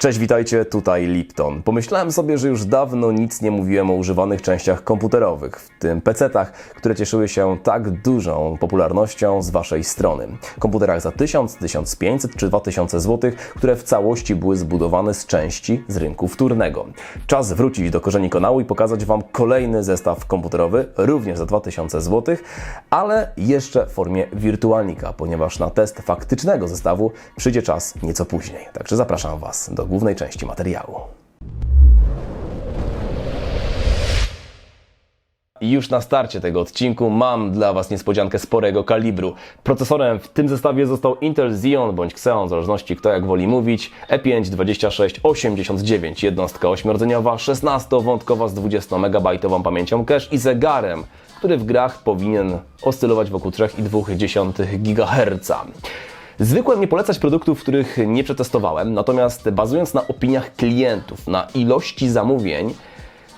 Cześć, witajcie, tutaj Lipton. Pomyślałem sobie, że już dawno nic nie mówiłem o używanych częściach komputerowych, w tym PC-tach, które cieszyły się tak dużą popularnością z Waszej strony. Komputerach za 1000, 1500 czy 2000 zł, które w całości były zbudowane z części z rynku wtórnego. Czas wrócić do korzeni kanału i pokazać Wam kolejny zestaw komputerowy, również za 2000 zł, ale jeszcze w formie wirtualnika, ponieważ na test faktycznego zestawu przyjdzie czas nieco później. Także zapraszam Was do głównej części materiału. I już na starcie tego odcinku mam dla Was niespodziankę sporego kalibru. Procesorem w tym zestawie został Intel Xeon bądź Xeon, w zależności kto jak woli mówić, E E5 2689, jednostka ośmiordzeniowa, 16-wątkowa z 20 MB pamięcią cache i zegarem, który w grach powinien oscylować wokół 3,2 GHz. Zwykłem nie polecać produktów, których nie przetestowałem, natomiast bazując na opiniach klientów, na ilości zamówień,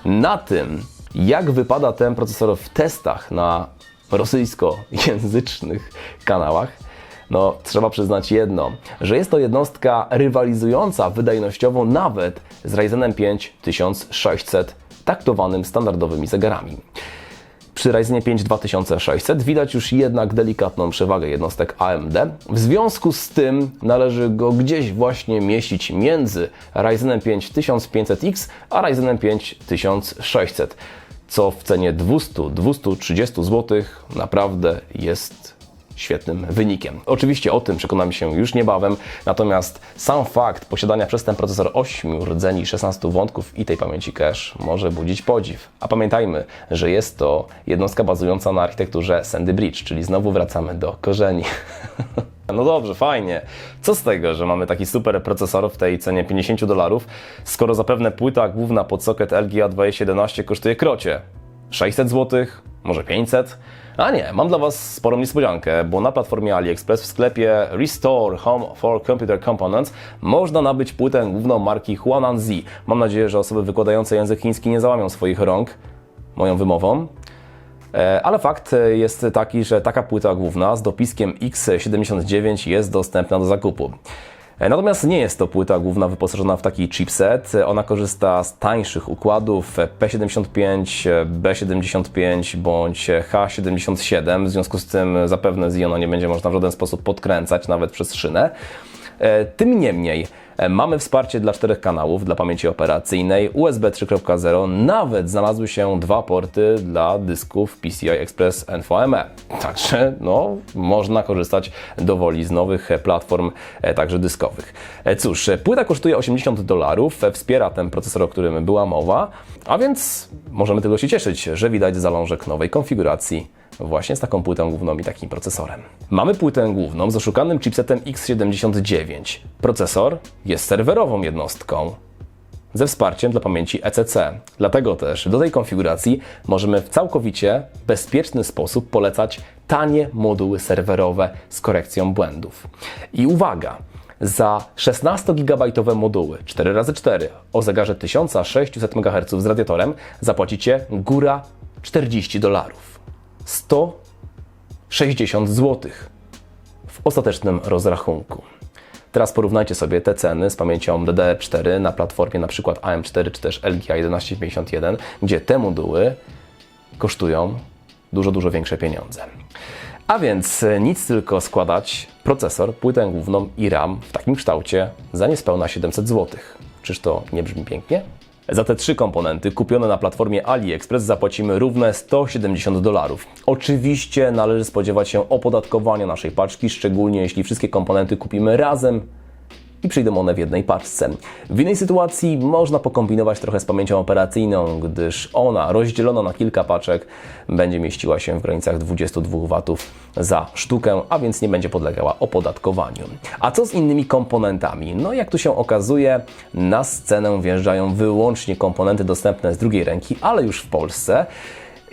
na tym, jak wypada ten procesor w testach na rosyjskojęzycznych kanałach, no trzeba przyznać jedno, że jest to jednostka rywalizująca wydajnościowo nawet z Ryzenem 5 1600 taktowanym standardowymi zegarami. Przy Ryzenie 5 2600 widać już jednak delikatną przewagę jednostek AMD. W związku z tym należy go gdzieś właśnie mieścić między Ryzenem 5 1500X a Ryzenem 5 1600, co w cenie 200-230 zł naprawdę jest świetnym wynikiem. Oczywiście o tym przekonamy się już niebawem, natomiast sam fakt posiadania przez ten procesor 8 rdzeni, 16 wątków i tej pamięci cache może budzić podziw. A pamiętajmy, że jest to jednostka bazująca na architekturze Sandy Bridge, czyli znowu wracamy do korzeni. No dobrze, fajnie. Co z tego, że mamy taki super procesor w tej cenie 50 dolarów, skoro zapewne płyta główna pod socket LGA 2011 kosztuje krocie? 600 zł? Może 500? A nie, mam dla Was sporą niespodziankę, bo na platformie AliExpress w sklepie Restore Home for Computer Components można nabyć płytę główną marki Huananzi. Mam nadzieję, że osoby wykładające język chiński nie załamią swoich rąk moją wymową. E, Ale fakt jest taki, że taka płyta główna z dopiskiem X79 jest dostępna do zakupu. E, Natomiast nie jest to płyta główna wyposażona w taki chipset. Ona korzysta z tańszych układów P75, B75 bądź H77. W związku z tym zapewne Xeona nie będzie można w żaden sposób podkręcać, nawet przez szynę. E, Tym niemniej e, mamy wsparcie dla czterech kanałów, dla pamięci operacyjnej, USB 3.0, nawet znalazły się dwa porty dla dysków PCI Express NVMe. Także no, można korzystać dowoli z nowych e, platform, e, także dyskowych. E, Cóż, e, płyta kosztuje 80 dolarów, e, wspiera ten procesor, o którym była mowa, a więc możemy tylko się cieszyć, że widać zalążek nowej konfiguracji właśnie z taką płytą główną i takim procesorem. Mamy płytę główną z oszukanym chipsetem X79. Procesor jest serwerową jednostką ze wsparciem dla pamięci ECC. Dlatego też do tej konfiguracji możemy w całkowicie bezpieczny sposób polecać tanie moduły serwerowe z korekcją błędów. I uwaga! Za 16-gigabajtowe moduły 4x4 o zegarze 1600 MHz z radiatorem zapłacicie góra 40 dolarów. 160 zł w ostatecznym rozrachunku. Teraz porównajcie sobie te ceny z pamięcią DDR4 na platformie np. AM4 czy też LGA 1151, gdzie te moduły kosztują dużo, dużo większe pieniądze. A więc e, nic tylko składać procesor, płytę główną i RAM w takim kształcie za niespełna 700 zł. Czyż to nie brzmi pięknie? Za te trzy komponenty kupione na platformie AliExpress zapłacimy równe 170 dolarów. Oczywiście należy spodziewać się opodatkowania naszej paczki, szczególnie jeśli wszystkie komponenty kupimy razem i przyjdą one w jednej paczce. W innej sytuacji można pokombinować trochę z pamięcią operacyjną, gdyż ona rozdzielona na kilka paczek będzie mieściła się w granicach 22 W za sztukę, a więc nie będzie podlegała opodatkowaniu. A co z innymi komponentami? No jak tu się okazuje, na scenę wjeżdżają wyłącznie komponenty dostępne z drugiej ręki, ale już w Polsce.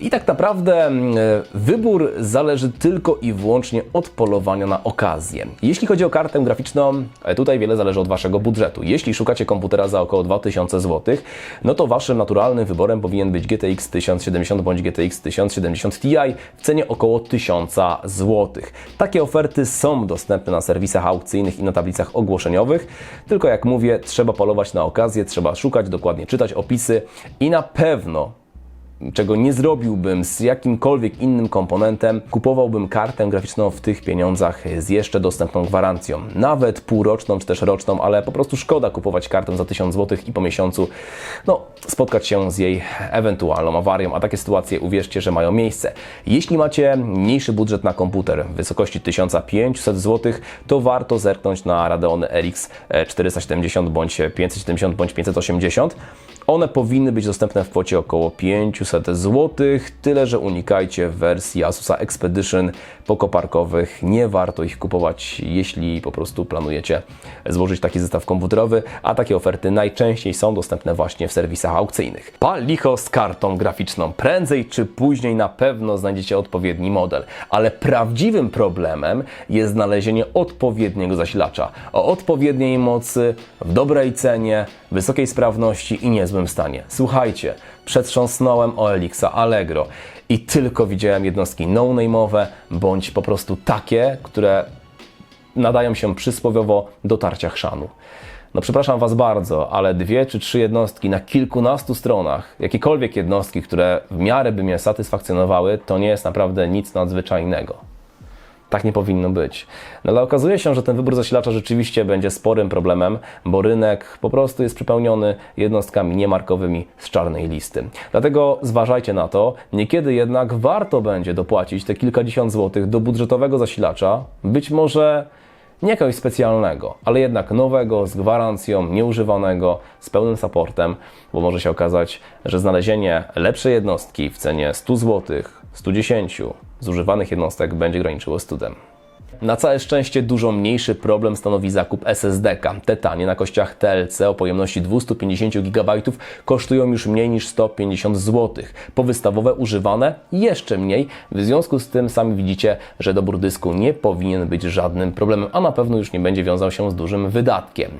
I tak naprawdę mm, wybór zależy tylko i wyłącznie od polowania na okazję. Jeśli chodzi o kartę graficzną, e, tutaj wiele zależy od Waszego budżetu. Jeśli szukacie komputera za około 2000 zł, no to Waszym naturalnym wyborem powinien być GTX 1070 bądź GTX 1070 Ti w cenie około 1000 zł. Takie oferty są dostępne na serwisach aukcyjnych i na tablicach ogłoszeniowych, tylko jak mówię, trzeba polować na okazję, trzeba szukać, dokładnie czytać opisy i na pewno czego nie zrobiłbym z jakimkolwiek innym komponentem, kupowałbym kartę graficzną w tych pieniądzach z jeszcze dostępną gwarancją. Nawet półroczną czy też roczną, ale po prostu szkoda kupować kartę za 1000 zł i po miesiącu no, spotkać się z jej ewentualną awarią, a takie sytuacje uwierzcie, że mają miejsce. Jeśli macie mniejszy budżet na komputer w wysokości 1500 zł, to warto zerknąć na Radeon RX 470 bądź 570 bądź 580. One powinny być dostępne w kwocie około 500 zł, tyle że unikajcie wersji Asusa Expedition pokoparkowych. Nie warto ich kupować, jeśli po prostu planujecie złożyć taki zestaw komputerowy, a takie oferty najczęściej są dostępne właśnie w serwisach aukcyjnych. Pal licho z kartą graficzną. Prędzej czy później na pewno znajdziecie odpowiedni model, ale prawdziwym problemem jest znalezienie odpowiedniego zasilacza o odpowiedniej mocy, w dobrej cenie, wysokiej sprawności i niezłym stanie. Słuchajcie, przetrząsnąłem OLX Allegro i tylko widziałem jednostki no-name'owe bądź po prostu takie, które nadają się przysłowiowo do tarcia chrzanu. No przepraszam Was bardzo, ale dwie czy trzy jednostki na kilkunastu stronach, jakiekolwiek jednostki, które w miarę by mnie satysfakcjonowały, to nie jest naprawdę nic nadzwyczajnego. Tak nie powinno być. No ale okazuje się, że ten wybór zasilacza rzeczywiście będzie sporym problemem, bo rynek po prostu jest przepełniony jednostkami niemarkowymi z czarnej listy. Dlatego zważajcie na to, niekiedy jednak warto będzie dopłacić te kilkadziesiąt złotych do budżetowego zasilacza, być może nie jakiegoś specjalnego, ale jednak nowego, z gwarancją, nieużywanego, z pełnym supportem, bo może się okazać, że znalezienie lepszej jednostki w cenie 100 zł, 110 zużywanych jednostek będzie graniczyło z cudem. Na całe szczęście dużo mniejszy problem stanowi zakup SSD-ka. Te tanie na kościach TLC o pojemności 250 GB kosztują już mniej niż 150 zł. Powystawowe używane jeszcze mniej. W związku z tym sami widzicie, że dobór dysku nie powinien być żadnym problemem, a na pewno już nie będzie wiązał się z dużym wydatkiem.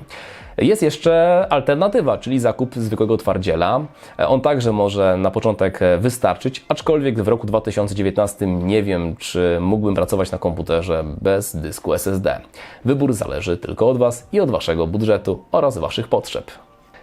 Jest jeszcze alternatywa, czyli zakup zwykłego twardziela. On także może na początek wystarczyć, aczkolwiek w roku 2019 nie wiem, czy mógłbym pracować na komputerze bez dysku SSD. Wybór zależy tylko od Was i od Waszego budżetu oraz Waszych potrzeb.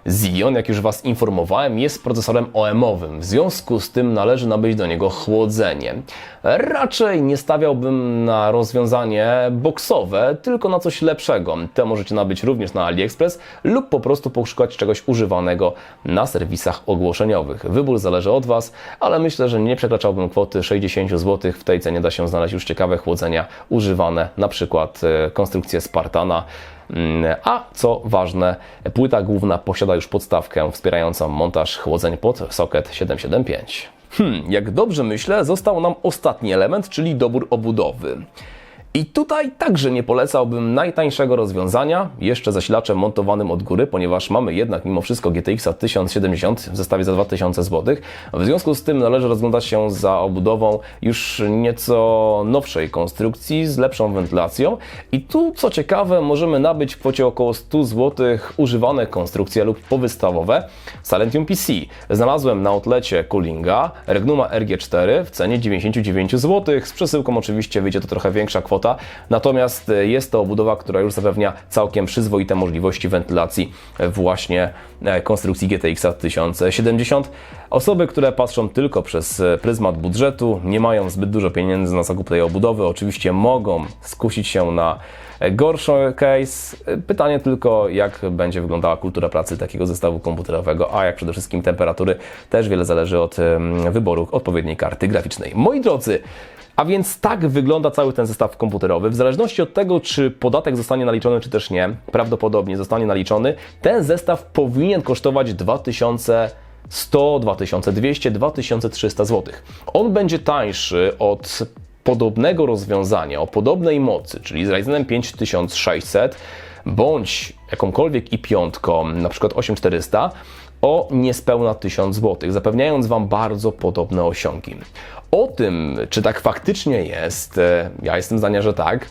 Xeon, jak już Was informowałem, jest procesorem OM-owym, w związku z tym należy nabyć do niego chłodzenie. Raczej nie stawiałbym na rozwiązanie boksowe, tylko na coś lepszego. Te możecie nabyć również na AliExpress lub po prostu poszukać czegoś używanego na serwisach ogłoszeniowych. Wybór zależy od Was, ale myślę, że nie przekraczałbym kwoty 60 zł. W tej cenie da się znaleźć już ciekawe chłodzenia używane, na przykład e, konstrukcje Spartana, a co ważne, płyta główna posiada już podstawkę wspierającą montaż chłodzeń pod socket 775. Hmm, jak dobrze myślę, został nam ostatni element, czyli dobór obudowy. I tutaj także nie polecałbym najtańszego rozwiązania, jeszcze zasilaczem montowanym od góry, ponieważ mamy jednak mimo wszystko GTX 1070 w zestawie za 2000 zł. W związku z tym należy rozglądać się za obudową już nieco nowszej konstrukcji z lepszą wentylacją. I tu, co ciekawe, możemy nabyć w kwocie około 100 zł używane konstrukcje lub powystawowe Silentium PC. Znalazłem na outlecie Coolinga Regnuma RG4 w cenie 99 zł. Z przesyłką oczywiście wyjdzie to trochę większa kwota, natomiast jest to obudowa, która już zapewnia całkiem przyzwoite możliwości wentylacji właśnie konstrukcji GTX 1070. Osoby, które patrzą tylko przez pryzmat budżetu, nie mają zbyt dużo pieniędzy na zakup tej obudowy, oczywiście mogą skusić się na gorszy case. Pytanie tylko, jak będzie wyglądała kultura pracy takiego zestawu komputerowego, a jak przede wszystkim temperatury, też wiele zależy od wyboru odpowiedniej karty graficznej. Moi drodzy, a więc tak wygląda cały ten zestaw komputerowy. W zależności od tego, czy podatek zostanie naliczony, czy też nie, prawdopodobnie zostanie naliczony, ten zestaw powinien kosztować 2100, 2200, 2300 zł. On będzie tańszy od podobnego rozwiązania, o podobnej mocy, czyli z Ryzenem 5600 bądź jakąkolwiek i piątką, na przykład 8400, o niespełna 1000 zł, zapewniając Wam bardzo podobne osiągi. O tym, czy tak faktycznie jest, e, ja jestem zdania, że tak,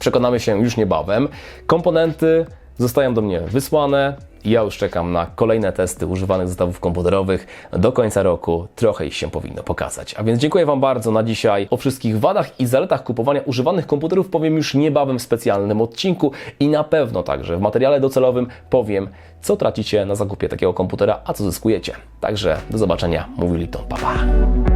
Przekonamy się już niebawem. Komponenty zostają do mnie wysłane. Ja już czekam na kolejne testy używanych zestawów komputerowych. Do końca roku trochę ich się powinno pokazać. A więc dziękuję Wam bardzo na dzisiaj. O wszystkich wadach i zaletach kupowania używanych komputerów powiem już niebawem w specjalnym odcinku i na pewno także w materiale docelowym powiem, co tracicie na zakupie takiego komputera, a co zyskujecie. Także do zobaczenia. Mówił Lipton. Pa, pa.